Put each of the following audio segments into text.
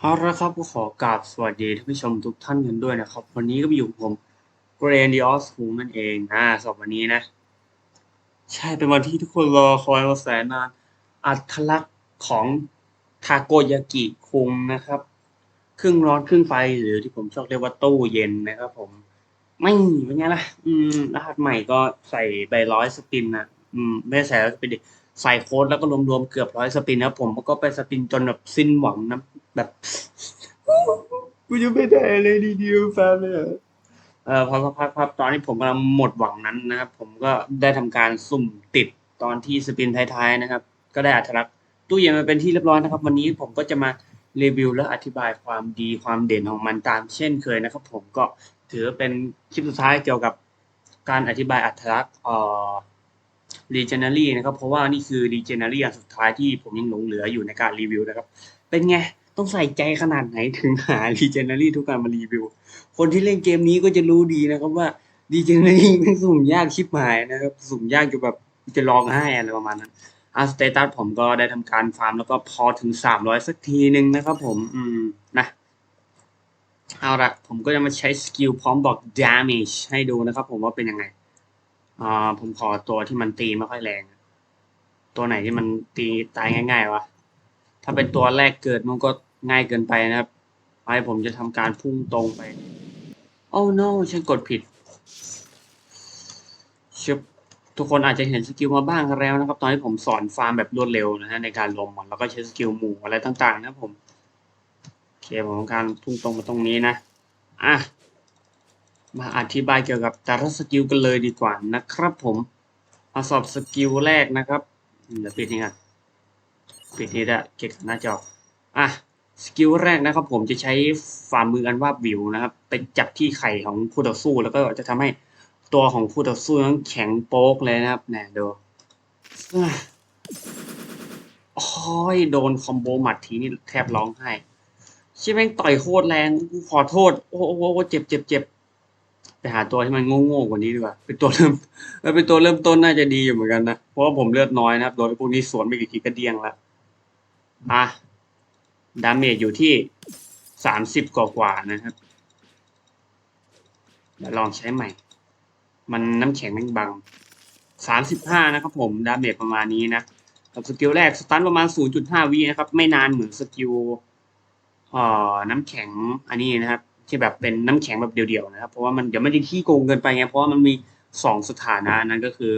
เอาละครับก็ขอกราบสวัสดีท่านผู้ชมทุกท่านกันด้วยนะครับ วันนี้ก็อยู่ผมเกรนดิออสคูนั่นเองนะสำหรับวันนี้นะ ใช่เป็นวันที่ทุกคนรอคอยมาแสนนานอัตลักษณ์ของทาโกยากิคุงนะครับ ครึ่งร้อนครึ่งไฟหรือที่ผมชอบเรียกว่าตู้เย็นนะครับผม ไม่เป็นไงล่ะ อืมรหัสใหม่ก็ใส่ใบร้อยสปินนะอืมไม่ใส่แล้วสปินดิใส่โค้ดแล้วก็รวมๆเกือบร้อยสปินนะผมก็ไปสปินจนแบบสิ้นหวังนะ แบบกูจะไม่ได้เลยดีเดียวแฟนเลยเอเอพอสักพักครับตอนที่ผมกำลังหมดหวังนั้นนะครับ ผมก็ได้ทำการสุ่มติดตอนที่สปินท้ายๆนะครับ ก็ได้อัตลักษณ์ตู้เย็นมาเป็นที่เรียบร้อยนะครับ วันนี้ผมก็จะมารีวิวและอธิบายความดีความเด่นของมันตามเช่นเคยนะครับ ผมก็ถือเป็นคลิปสุดท้ายเกี่ยวกับการอธิบายอัตลักษณ์เอ่อ Legendary นะครับ เพราะว่านี่คือ Legendary อันสุดท้ายที่ผมยังหลงเหลืออยู่ในการรีวิวนะครับ เป็นไง ต้องใส่ใจขนาดไหนถึงหา Legendary ทุกการมารีวิว คนที่เล่นเกมนี้ก็จะรู้ดีนะครับว่า Legendary แม่งสุ่มยากชิบหายนะครับ สุ่มยากจนแบบจะร้องไห้อะไรประมาณนั้นอาสเตตัสผมก็ได้ทำการฟาร์มแล้วก็พอถึง300สักทีหนึ่งนะครับผม อืมนะ เอาละผมก็จะมาใช้สกิลพร้อมบอก damage ให้ดูนะครับผมว่าเป็นยังไงอ่าผมขอตัวที่มันตีไม่ค่อยแรง ตัวไหนที่มันตีตายง่ายๆวะ ถ้าเป็นตัวแรกเกิดมันก็ ง่ายเกินไปนะครับไปผมจะทำการพุ่งตรงไป โอ้ no ฉันกดผิดชึบทุกคนอาจจะเห็นสกิลมาบ้างแล้วนะครับ ตอนที่ผมสอนฟาร์มแบบรวดเร็วนะฮะในการลงมันแล้วก็ใช้สกิลหมู่อะไรต่างๆ นะผมโอเคผมทำการพุ่งตรงมาตรงนี้นะอะมาอธิบายเกี่ยวกับแต่ละสกิลกันเลยดีกว่านะครับ ผมมาสอบสกิลแรกนะครับเดี๋ยวปิดนี่กันปิดนี่ได้เก็บหน้าจออะ สกิลแรกนะครับ ผมจะใช้ฝ่ามืออันวาบวิวนะครับ ไปจับที่ไข่ของคู่ต่อสู้ แล้วก็จะทำให้ตัวของคู่ต่อสู้นั้นแข็งโป๊กเลยนะครับแหนดูอะโอ้ยโดนคอมโบหมัดทีนี่แทบร้องไห้ช่แม่งต่อยโคตรแรงกูขอโทษ โอ้โหเจ็บเจ็บเจ็บไปหาตัวที่มันโง่ๆกว่านี้ดีกว่าเป็นตัวเริ่มเป็นตัวเริ่มต้นน่าจะดีอยู่เหมือนกันนะเพราะว่าผมเลือดน้อยนะครับโดนพวกนี้สวนไปกี่ทีก็เดียงละอะ ดาเมจอยู่ที่สามสิบกว่าๆนะครับ เดี๋ยวลองใช้ใหม่ มันน้ำแข็งแม่งบังสามสิบห้านะครับผม ดาเมจประมาณนี้นะกับสกิลแรก สตันประมาณศูนย์จุดห้าวินะครับ ไม่นานเหมือนสกิลเอ่อน้ำแข็งอันนี้นะครับ ที่แบบเป็นน้ำแข็งแบบเดียวๆนะครับ เพราะว่ามันเดี๋ยวมันจะขี้โกงเกินไปไง เพราะว่ามันมีสองสถานะนั่นก็คือ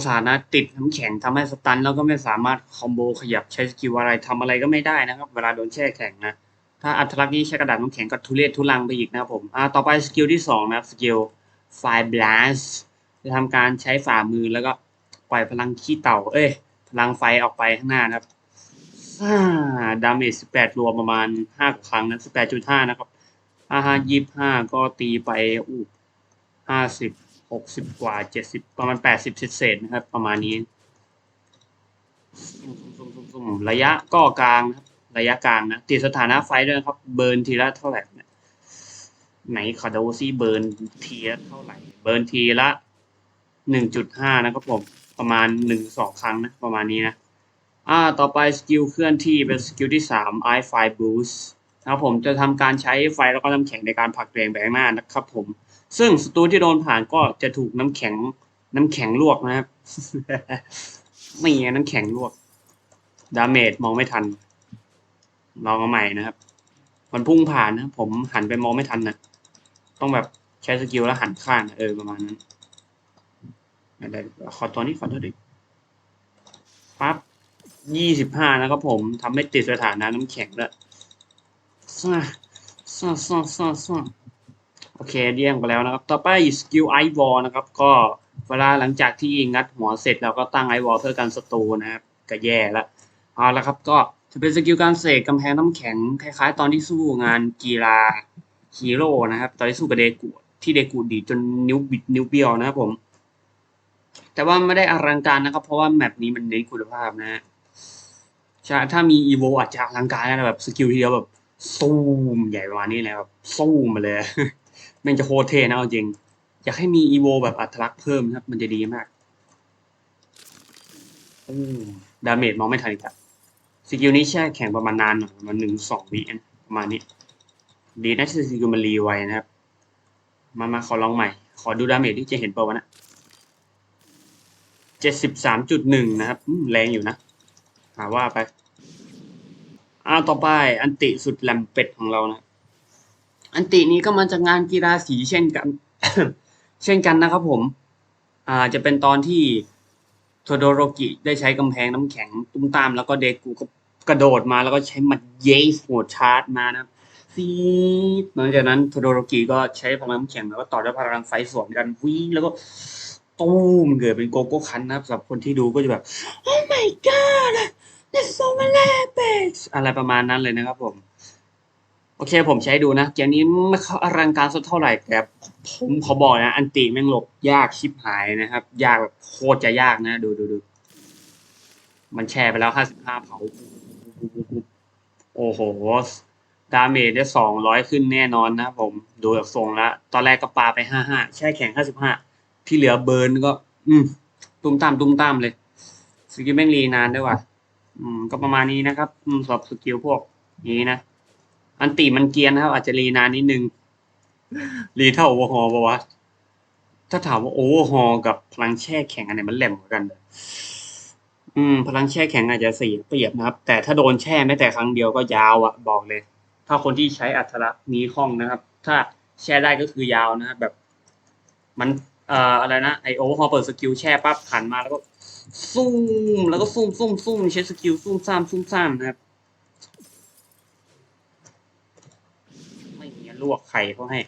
สสถานะติดน้ำแข็งทำให้สตันแล้วก็ไม่สามารถคอมโบขยับใช้สกิลอะไรทำอะไรก็ไม่ได้นะครับ เวลาโดนแช่แข็งนะ ถ้าอัตลักษณ์นี้ใช้กระดาษน้ำแข็งก็ทุเรศทุลังไปอีกนะครับผมอ่าต่อไปสกิลที่สองนะครับสกิลไฟบลัสจะทำการใช้ฝ่ามือแล้วก็ปล่อยพลังขี้เต่า เอ้ยพลังไฟออกไปข้างหน้านะครับดาเมจสิบแปดรวมประมาณห้าครั้งนะสิบแปดจุดห้านะครับห้าห้ายี่ห้าก็ตีไปอู้ห้าสิบ หกสิบกว่าเจ็ดสิบประมาณแปดสิบเศษนะครับ ประมาณนี้ระยะก็กลางนะครับระยะกลางนะติดสถานะไฟด้วยครับ เบิร์นทีละเท่าไหร่เนี่ยไหนขอดูซิเบิร์นทีละเท่าไหร่ เบิร์นทีละหนึ่งจุดห้านะครับผมประมาณหนึ่งสองครั้งนะประมาณนี้นะอ่าต่อไปสกิลเคลื่อนที่เป็นสกิลที่สาม i f i boost นะครับผมจะทำการใช้ไฟแล้วก็น้ำแข็งในการผลักตัวเองไปข้างหน้านะครับผม ซึ่งศัตรูที่โดนผ่านก็จะถูกน้ำแข็ง น้ำแข็งลวกนะครับไม่ไงน้ำแข็งลวก ดาเมจมองไม่ทันลองเอาใหม่นะครับมันพุ่งผ่านนะผมหันไปมองไม่ทันนะต้องแบบใช้สกิลแล้วหันข้างเออประมาณนั้นอะไรขอตัวนี้ขอตัวดิปั๊บยี่สิบห้านะครับผมทำให้ติดสถานะน้ำแข็งแล้ว ซ่าซ่าซ่าซ่าซ่โอเคเรียงไปแล้วนะครับ ต่อไปสกิลไอวอลนะครับ ก็เวลาหลังจากที่งัดหัวเสร็จเราก็ตั้งไอวอลเพื่อกันศัตรูนะครับก็แย่แล้วเอาละครับก็จะเป็นสกิลการเสกกำแพงน้ำแข็งคล้ายๆ ตอนที่สู้งานกีฬาฮีโร่นะครับ ตอนที่สู้กับเดกูที่เดกูดีจนนิ้วบิดนิ้วเบี้ยวนะครับผม แต่ว่าไม่ได้อลังการนะครับ เพราะว่าแมปนี้มันเน้นคุณภาพนะฮะใช่ถ้ามีอีโวอาจจะอลังการนะแบบสกิลทีเดียวแบบ ซูมใหญ่ประมาณนี้เลยครับซูมมาเลยแมันจะโคตรเท่นะเอาจริง อยากให้มีอีโวแบบอัตลักษณ์เพิ่มนะครับ มันจะดีมากดาเมจมองไม่ทันอีกแล้วสกิลนี้แช่แข็งประมาณนานหน่อยประมาณหนึ่งสองวิประมาณนี้ ดีนะที่สกิลมันรีไวนะครับ มามาขอลองใหม่ ขอดูดาเมจที่จะเห็นเปล่าวะนะเจ็ดสิบสามจุดหนึ่งนะครับแรงอยู่นะหาว่าไป อ่าต่อไปอันติสุดแหลมเป็ดของเรานะ อันตินี้ก็มาจากงานกีฬาสีเช่นกัน เช่นกันนะครับผม อ่าจะเป็นตอนที่โทโดโรกิได้ใช้กำแพงน้ำแข็งตุ้มตาม แล้วก็เดกูก็กระโดดมาแล้วก็ใช้หมัดเยสโหดชาร์จมานะซีดหลังจากนั้นโทโดโรกิก็ใช้พลังน้ำแข็งแล้วก็ต่อด้วยพลังไฟสวนกันวิ่งแล้วก็ตูมเกิดเป็นโกโก้คันนะครับสำหรับคนที่ดูก็จะแบบ oh my god อะไรประมาณนั้นเลยนะครับผม โอเคผมใช้ดูนะเกมนี้ไม่เข้าอลังการสักเท่าไหร่แต่ผมขอบอกนะ อันติแม่งหลบยากชิบหายนะครับ ยากแบบโคตรจะยากนะ ดูดูดูมันแชร์ไปแล้วห้าสิบห้าเผา โอ้โห ดาเมจได้สองร้อยขึ้นแน่นอนนะผมดูจากทรงแล้ว ตอนแรกก็ปาไปห้าห้าแช่แข็งห้าสิบห้าที่เหลือเบิร์นก็ อืม ตุ้มตามตุ้มตามเลยสกิลแม่งรีนานด้วยว่ะ อืมก็ประมาณนี้นะครับสำหรับสกิลพวกนี้นะอันติมันเกียนนะครับ อาจจะรีนานนิดนึงรีเท่าโอเวอร์ฮอลปะวะถ้าถามว่าโอเวอร์ฮอลกับพลังแช่แข็งอันไหนมันแหลมกว่ากัน อืม พลังแช่แข็งอาจจะเสียเปรียบนะครับ แต่ถ้าโดนแช่แม้แต่ครั้งเดียวก็ยาวอะบอกเลย ถ้าคนที่ใช้อัตลักษณ์นี้คล่องนะครับ ถ้าแช่ได้ก็คือยาวนะครับแบบ มันเอ่ออะไรนะไอโอเวอร์ฮอลเปิดสกิลแช่ปั๊บผ่านมาแล้วก็ ซุ่มแล้วก็ซุ่มซุ่มซุ่มใช้สกิลซุ่มซ่ามซุ่มซ่ามนะครับ ไม่มีลวกไข่เขาให้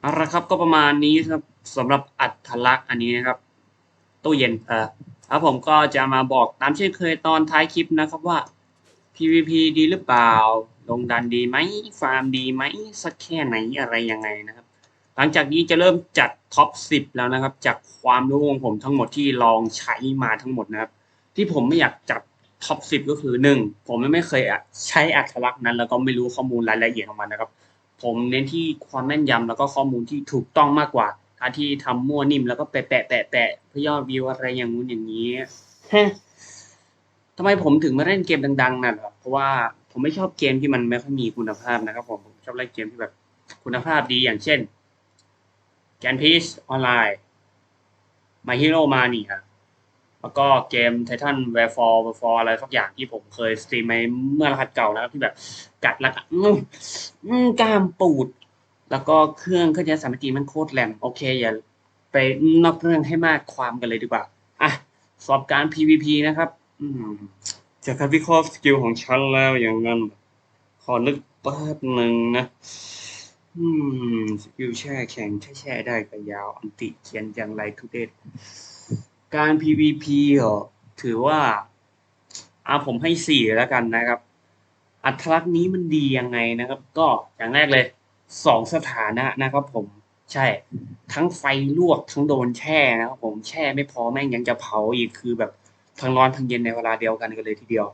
เอาละครับก็ประมาณนี้ครับสำหรับอัตลักษณ์อันนี้นะครับตู้เย็นเออแล้วผมก็จะมาบอกตามเช่นเคยตอนท้ายคลิปนะครับว่า PVP ดีหรือเปล่า ลงดันดีไหมฟาร์มดีไหมสักแค่ไหนอะไรยังไงนะครับ หลังจากนี้จะเริ่มจัดท็อป 10 แล้วนะครับ จากความรู้ของผมทั้งหมดที่ลองใช้มาทั้งหมดนะครับ ที่ผมไม่อยากจัดท็อป 10 ก็คือหนึ่งผมไม่เคยใช้อัตลักษณ์นั้น แล้วก็ไม่รู้ข้อมูลรายละเอียดของมันนะครับ ผมเน้นที่ความแม่นยำแล้วก็ข้อมูลที่ถูกต้องมากกว่าการที่ทำมั่วนิ่มแล้วก็แปะแปะแปะแปะเพื่อยอดวิวอะไรอย่างงู้นอย่างนี้ฮะทำไมผมถึงมาเล่นเกมดังๆน่ะเหรอเพราะว่าผมไม่ชอบเกมที่มันไม่ค่อยมีคุณภาพนะครับ ผมผมชอบเล่นเกมที่แบบคุณภาพดีอย่างเช่น แกนพีซออนไลน์ My Hero Mania แล้วก็เกม Titan Wherefore Wherefore อะไรสักอย่างที่ผมเคยสตรีมไปเมื่อรหัสเก่านะครับที่แบบกัดแล้วก็อืมกล้ามปูด แล้วก็เครื่องเครื่องยนต์สามจีมันโคตรแหลมโอเคอย่าไปนอกเรื่องให้มากความกันเลยดีกว่าอะสอบการ PVP นะครับ อืมจากการวิเคราะห์สกิลของฉันแล้วอย่างนั้น ขอนึกแป๊บหนึ่งนะ อืม สกิลแช่แข็งแช่แช่ได้ก็ยาว อันติเขียนอย่างไรทุเดศการ PVP เหรอถือว่าอ่าผมให้สี่แล้วกันนะครับ อัตลักษณ์นี้มันดียังไงนะครับ ก็อย่างแรกเลยสองสถานะนะครับผมใช่ ทั้งไฟลวกทั้งโดนแช่นะครับผมแช่ไม่พอแม่งยังจะเผาอีกคือแบบทั้งร้อนทั้งเย็นในเวลาเดียวกันกันเลยทีเดียว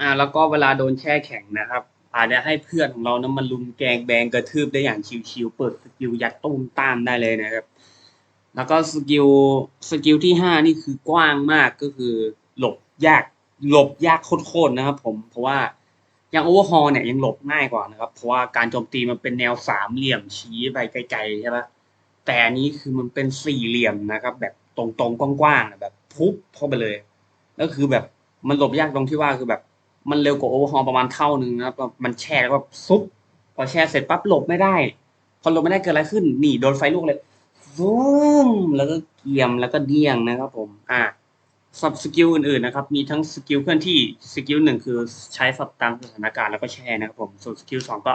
อ่า แล้วก็เวลาโดนแช่แข็งนะครับ อาจจะให้เพื่อนของเรานั้นมันลุมแกงแบงกระทืบได้อย่างชิวๆเปิดสกิลยัดตุ้มตามได้เลยนะครับ แล้วก็สกิลสกิลที่ห้านี่คือกว้างมากก็คือ หลบยากหลบยากโคตรๆนะครับ ผมเพราะว่าอย่างโอเวอร์ฮอลเนี่ยยังหลบง่ายกว่านะครับ เพราะว่าการโจมตีมันเป็นแนวสามเหลี่ยมชี้ไปไกลๆใช่ปะแต่อันนี้คือมันเป็นสี่เหลี่ยมนะครับ แบบตรงๆกว้างๆแบบ พุบเข้าไปเลยแล้วคือแบบมันหลบยากตรงที่ว่าคือแบบ มันเร็วกว่าโอเวอร์ฮอลประมาณเท่านึงนะครับมันแช่แล้วก็ซุบพอแช่เสร็จปั๊บหลบไม่ได้ พอหลบไม่ได้เกิดอะไรขึ้นหนีโดนไฟลวกเลยวูมแล้วก็เกียมแล้วก็เดี่ยงนะครับผมอ่าสับสกิลอื่นๆนะครับ มีทั้งสกิลเคลื่อนที่สกิลหนึ่งคือใช้สับตามสถานการณ์แล้วก็แช่นะครับผมส่วนสกิลสองก็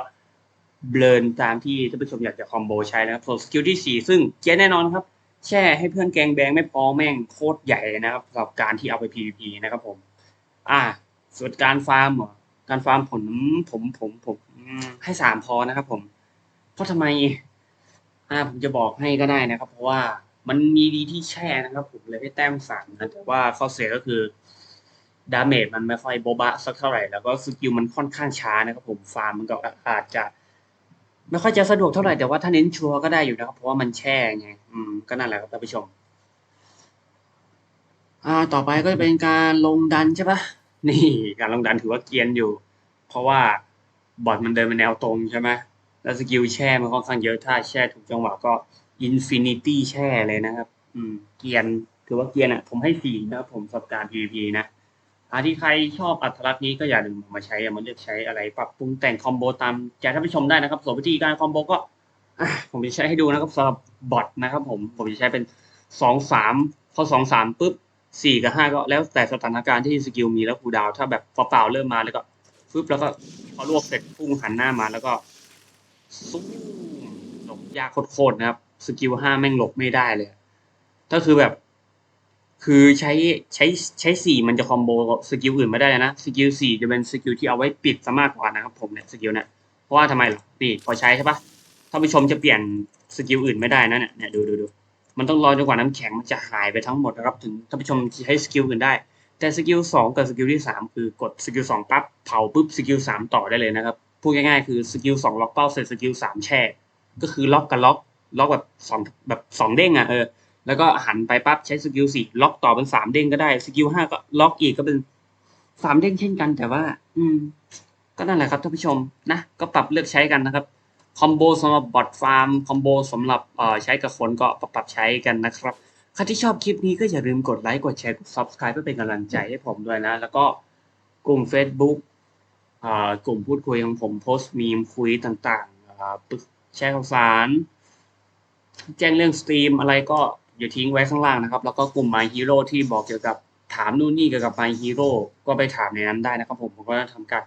เบลนตามที่ท่านผู้ชมอยากจะคอมโบใช้นะครับส่วนสกิลที่สี่ซึ่งเจ๊แน่นอนครับ แช่ให้เพื่อนแกงแบงไม่พอแม่งโคตรใหญ่เลยนะครับสำหรับการที่เอาไป PVP นะครับผม อ่า ส่วนการฟาร์มเหรอการฟาร์มผลผมผมผมให้สามพอนะครับ ผมเพราะทำไมอ่าผมจะบอกให้ก็ได้นะครับ เพราะว่ามันมีดีที่แช่นะครับ ผมเลยให้แต้มสามนะแต่ว่าข้อเสียก็คือดาเมจมันไม่ค่อยโบบะสักเท่าไหร่แล้วก็สกิลมันค่อนข้างช้านะครับ ผมฟาร์มมันก็อาจจะ ไม่ค่อยจะสะดวกเท่าไหร่แต่ว่าถ้าเน้นชัวร์ก็ได้อยู่นะครับ เพราะว่ามันแช่ไงอืมก็นั่นแหละครับท่านผู้ชม อ่า ต่อไปก็จะเป็นการลงดันใช่ปะ นี่การลงดันถือว่าเกียนอยู่ เพราะว่าบอทมันเดินเป็นแนวตรงใช่ไหมแล้วสกิลแช่มันค่อนข้างเยอะถ้าแช่ถูกจังหวะก็อินฟินิตี้แช่เลยนะครับ อืม เกียนถือว่าเกียนอะ ผมให้สี่นะครับผมสับการ PVP นะอาที่ใครชอบอัตลักษณ์นี้ก็อย่าลืมามาใช้เอามาเลือกใช้อะไร ปรับปรุงแต่งคอมโบตามใจท่านผู้ชมได้นะครับส่วนวิธีการคอมโบก็ผมจะใช้ให้ดูนะครับสำหรับบอทนะครับ ผมผมจะใช้เป็นสองสามพอสองสามปุ๊บ สี่กับห้าก็แล้วแต่สถานการณ์ที่สกิลมีแล้วคูดาวถ้าแบบเปล่าเริ่มมาแล้วก็ฟึบแล้วก็พอลวกเสร็จพุ่งหันหน้ามาแล้วก็ซุ้มหลบยากโคตรๆนะครับ สกิลห้าแม่งหลบไม่ได้เลย ก็คือแบบ คือใช้ใช้ใช้สี่มันจะคอมโบสกิลอื่นไม่ได้นะสกิลสี่จะเป็นสกิลที่เอาไว้ปิดซะมากกว่านะครับผมเนี่ยสกิลเนี่ยเพราะว่าทำไมล่ะนี่พอใช้ใช่ปะท่านผู้ชมจะเปลี่ยนสกิลอื่นไม่ได้นะเนี่ยเนี่ยดูดูดู มันต้องรอจนกว่าน้ำแข็งมันจะหายไปทั้งหมดนะครับถึงท่านผู้ชมใช้สกิลอื่นได้ แต่สกิลสองกับสกิลที่สามคือกดสกิลสองปั๊บเผาปุ๊บสกิลสามต่อได้เลยนะครับพูดง่ายๆคือสกิลสองล็อกเป้าเสร็จสกิลสามแช่ก็คือล็อกกับล็อกล็อกแบบสองแบบสองเด้งอะเออแล้วก็หันไปปั๊บใช้สกิลสี่ล็อกต่อเป็นสามเด้งก็ได้สกิลห้าก็ล็อกอีกก็เป็นสามเด้งเช่นกันแต่ว่า อืม ก็นั่นแหละครับท่านผู้ชมนะก็ปรับเลือกใช้กันนะครับ คอมโบสำหรับบอทฟาร์มคอมโบสำหรับเอ่อใช้กับคนก็ปรับใช้กันนะครับใครที่ชอบคลิปนี้ก็อย่าลืมกดไลค์กดแชร์กด subscribe เพื่อเป็นกำลังใจให้ผมด้วยนะ แล้วก็กลุ่ม Facebook อ่ากลุ่มพูดคุยของผมโพสต์มีมคุยต่างๆอ่าปรึกแชร์ข่าวสาร แจ้งเรื่องสตรีมอะไรก็อย่าทิ้งไว้ข้างล่างนะครับ แล้วก็กลุ่ม My Hero ที่บอกเกี่ยวกับถามนู่นนี่เกี่ยวกับ My Hero ก็ไปถามในนั้นได้นะครับผมผมก็จะทำการ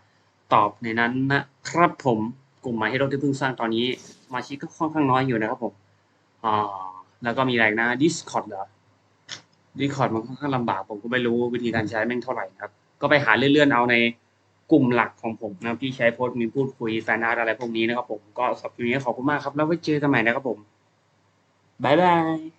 ตอบในนั้นนะครับผม กลุ่ม My Hero ที่เพิ่งสร้างตอนนี้สมาชิกก็ค่อนข้างน้อยอยู่นะครับผมอ่าแล้วก็มีอะไรนะ Discord เหรอ Discord มันค่อนข้างลำบากผมก็ไม่รู้วิธีการใช้แม่งเท่าไหร่นะครับ ก็ไปหาเลื่อนๆเอาในกลุ่มหลักของผมนะที่ใช้โพสต์มีพูดคุยแฟนอาร์ตอะไรพวกนี้นะครับผมก็สำหรับคลิปนี้ขอบคุณมากครับ แล้วไว้เจอกันใหม่นะครับผมบ๊ายบาย